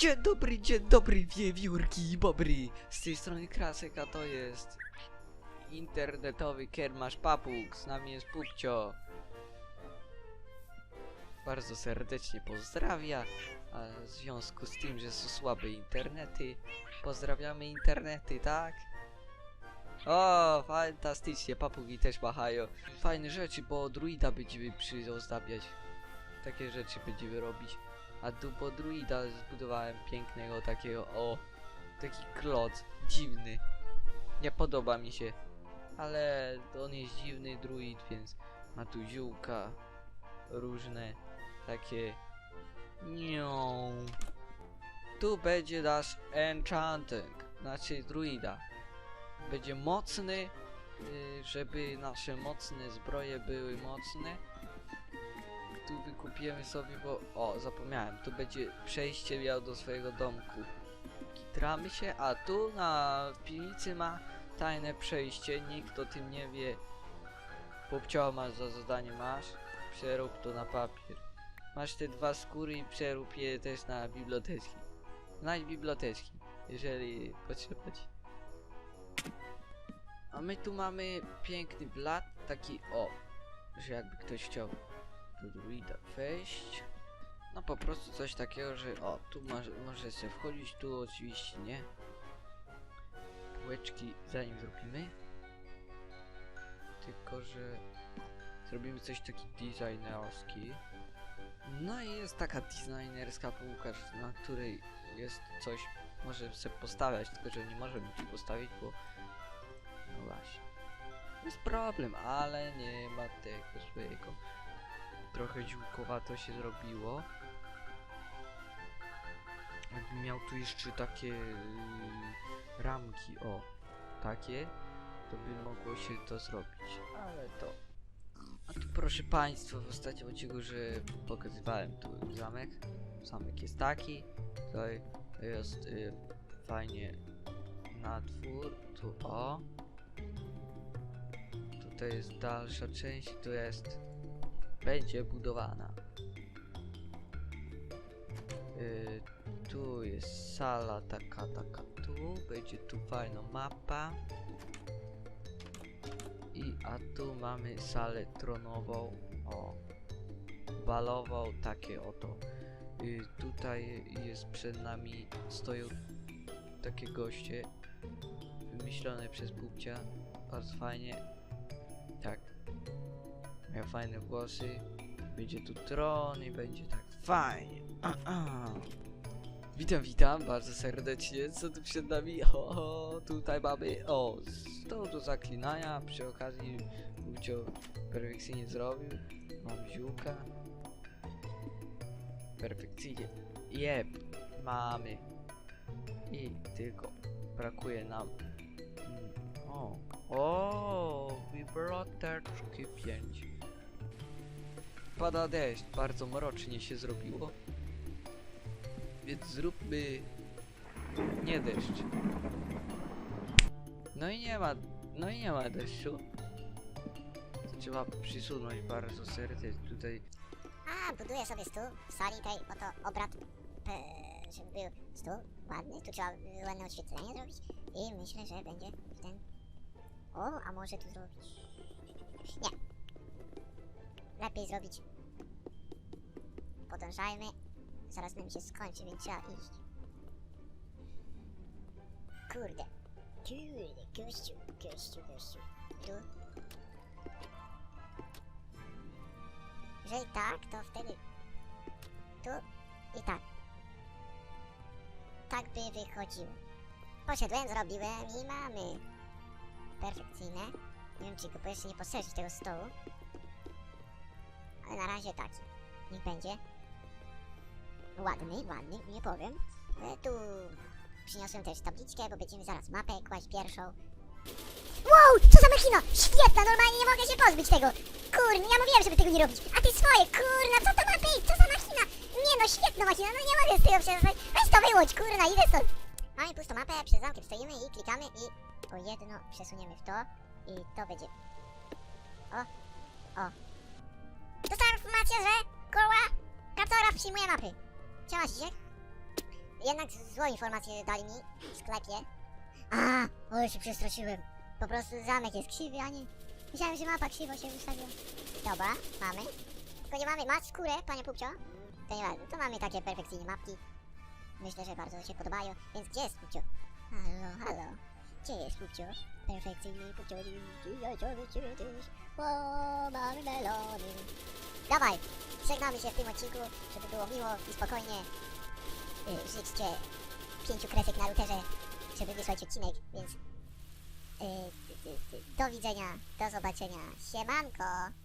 Dzień dobry, dzień dobry, wiewiórki, bobry. Z tej strony Krasek, a to jest internetowy kiermasz papug. Z nami jest Pupcio. Bardzo serdecznie pozdrawia. A w związku z tym, że są słabe internety, pozdrawiamy internety, tak? O, fantastycznie, papugi też machają. Fajne rzeczy, bo druida będziemy przyozdabiać. Takie rzeczy będziemy robić. A tu po druida zbudowałem pięknego takiego, o, taki kloc, dziwny. Nie podoba mi się, ale on jest dziwny druid, więc ma tu ziółka, różne takie. Nią. Tu będzie nasz enchanting, znaczy druida. Będzie mocny, y, żeby nasze mocne zbroje były mocne tu wykupiemy sobie, bo... O, zapomniałem, tu będzie przejście miał do swojego domku. Kitramy się, a tu na piwnicy ma tajne przejście, nikt o tym nie wie. Popcio masz za zadanie, masz? Przerób to na papier. Masz te dwa skóry i przerób je też na biblioteczki. Znajdź biblioteczki, jeżeli potrzeba ci. A my tu mamy piękny blat, taki o, że jakby ktoś chciał do druida wejść. No po prostu coś takiego, że o, tu może, może się wchodzić, tu oczywiście nie. Półeczki zanim zrobimy. Tylko, że zrobimy coś taki designerski. No i jest taka designerska półka, na której jest coś, może sobie postawiać, tylko że nie możemy tu postawić, bo no właśnie. Jest problem, ale nie ma tego swojego trochę dziłkowato się zrobiło. Jakbym miał tu jeszcze takie yy, ramki, o, takie, to by mogło się to zrobić, ale to... A tu proszę Państwa, w ostatnim odcinku, że pokazywałem tu zamek. Zamek jest taki, tutaj jest y, fajnie na dwór, tu o. Tutaj jest dalsza część, tu jest będzie budowana. Yy, tu jest sala taka, taka tu, będzie tu fajna mapa. I a tu mamy salę tronową, o, balową, takie oto. Yy, tutaj jest przed nami, stoją takie goście, wymyślone przez Bubcia, bardzo fajnie. Tak, Miał fajne włosy. Będzie tu tron i będzie tak fajnie. A, a. Witam, witam bardzo serdecznie. Co tu przed nami? O, tutaj mamy. O, to do zaklinania. Przy okazji Bubcio perfekcyjnie zrobił. Mam ziółka. Perfekcyjnie. Jep, mamy. I tylko brakuje nam. Mm, O, o, wibroteczki 5 pada deszcz, bardzo mrocznie się zrobiło. Więc zróbmy nie deszcz. No i nie ma, no i nie ma deszczu. Trzeba przysunąć bardzo serdecznie tutaj. A, buduję sobie stół w sali tej, oto obrad, e, żeby był stół ładny, tu trzeba ładne oświetlenie zrobić i myślę, że będzie ten... O, a może tu zrobić... Nie. Lepiej zrobić... Podążajmy. Zaraz nam się skończy, więc trzeba iść. Kurde. Kurde, gościu, gościu, gościu. Tu. Jeżeli tak, to wtedy tu i tak. Tak by wychodziło. Poszedłem, zrobiłem i mamy. Perfekcyjne. Nie wiem, czy go jeszcze nie poszerzyć tego stołu. Na razie taki. Niech będzie. Ładny, ładny, nie powiem. E, tu przyniosłem też tabliczkę, bo będziemy zaraz mapę kłaść pierwszą. Wow, co za machina! Świetna, normalnie nie mogę się pozbyć tego! Kurna, ja mówiłem, żeby tego nie robić. A ty swoje, kurna, co to ma być? Co za machina? Nie no, świetna machina, no nie mogę z tego przestać. Weź to wyłącz, kurna, idę stąd. Mamy pustą mapę, przed zamkiem stoimy i klikamy i o jedno przesuniemy w to i to będzie. O, o. Dostałem informację, że koła kartograf przyjmuje mapy. Siema, Zizek. jednak złą informację dali mi w sklepie. A, ale się przestraszyłem. Po prostu zamek jest krzywy, a nie... Myślałem, że mapa krzywo się ustawiła. Dobra, mamy. Tylko nie mamy, masz skórę, panie Pupcio? To nie ważne, to mamy takie perfekcyjne mapki. Myślę, że bardzo się podobają, więc gdzie jest Pupcio? Halo, halo. Gdzie jest Pupcio? Perfekcyjny Pupcio, o, mamy melony. Dawaj, żegnamy się w tym odcinku, żeby było miło i spokojnie. Y, życzcie pięciu kresek na routerze, żeby wysłać odcinek, więc y, y, do widzenia, do zobaczenia. Siemanko!